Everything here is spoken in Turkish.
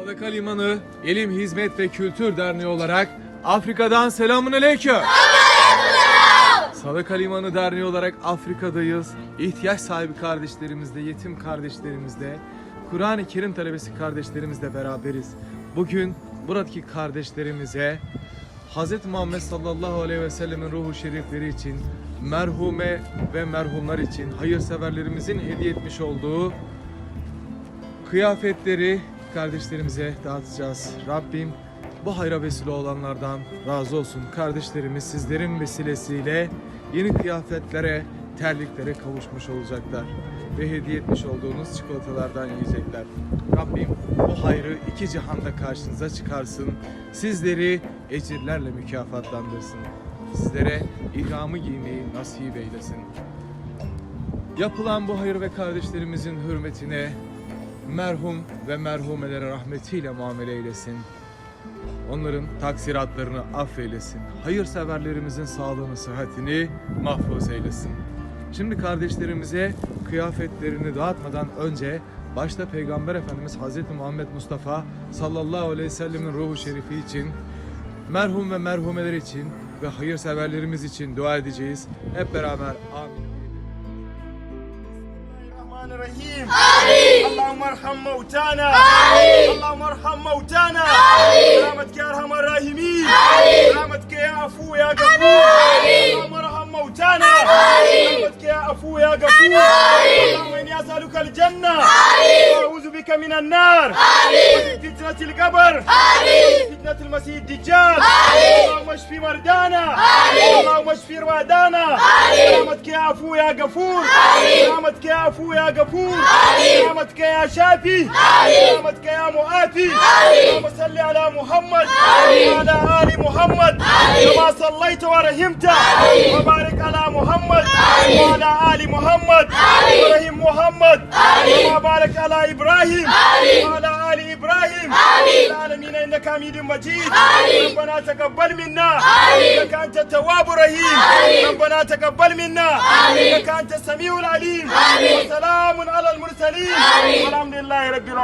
Sadaka Limanı İlim Hizmet ve Kültür Derneği olarak Afrika'dan selamun aleyküm. Sadaka Limanı Derneği olarak Afrika'dayız. İhtiyaç sahibi kardeşlerimizle, yetim kardeşlerimizle, Kur'an-ı Kerim talebesi kardeşlerimizle beraberiz. Bugün buradaki kardeşlerimize Hz. Muhammed sallallahu aleyhi ve sellemin ruhu şerifleri için, merhume ve merhumlar için hayırseverlerimizin hediye etmiş olduğu kıyafetleri kardeşlerimize dağıtacağız. Rabbim bu hayra vesile olanlardan razı olsun. Kardeşlerimiz sizlerin vesilesiyle yeni kıyafetlere, terliklere kavuşmuş olacaklar. Ve hediye etmiş olduğunuz çikolatalardan yiyecekler. Rabbim bu hayrı iki cihanda karşınıza çıkarsın. Sizleri ecirlerle mükafatlandırsın. Sizlere ihramı giymeyi nasip eylesin. Yapılan bu hayır ve kardeşlerimizin hürmetine merhum ve merhumelere rahmetiyle muamele eylesin. Onların taksiratlarını affeylesin. Hayırseverlerimizin sağlığını, sıhhatini mahfuz eylesin. Şimdi kardeşlerimize kıyafetlerini dağıtmadan önce başta Peygamber Efendimiz Hz. Muhammed Mustafa sallallahu aleyhi ve sellemin ruhu şerifi için merhum ve merhumeler için ve hayırseverlerimiz için dua edeceğiz. Hep beraber amin. الرحمن الرحيم. آمين. اللهم ارحم موتانا. آمين. اللهم ارحم موتانا. آمين. برحمتك يا أرحم الراحمين. آمين. برحمتك يا عفو يا غفور. آمين. اللهم ارحم موتانا. آمين. برحمتك يا عفو يا غفور. آمين. اللهم إني أسألك الجنة. آمين. واعوذ بك من النار. آمين. ومن فتنة القبر. آمين. فتنة المسيح الدجال. آمين. اللهم اشف مرضانا. آمين. اللهم اشف مرضانا آمين برحمتك يا عفو يا غفور. برحمتك يا عفو يا غفور. برحمتك يا شافي. برحمتك يا مؤافي. اللهم صل على محمد وعلى آل محمد كما صليت ورحمت. وبارك على محمد وعلى آل محمد. ورحم محمد. وبارك على إبراهيم. آمين. وعلى آل إبراهيم. آمين. العالمين إنك حميد مجيد. آمين. ربنا تقبل منا. آمين. إنك أنت التواب الرحيم. آمين. ربنا تقبل منا. آمين. إنك أنت السميع العليم. آمين. وسلام على المرسلين. آمين. الحمد لله رب العالمين.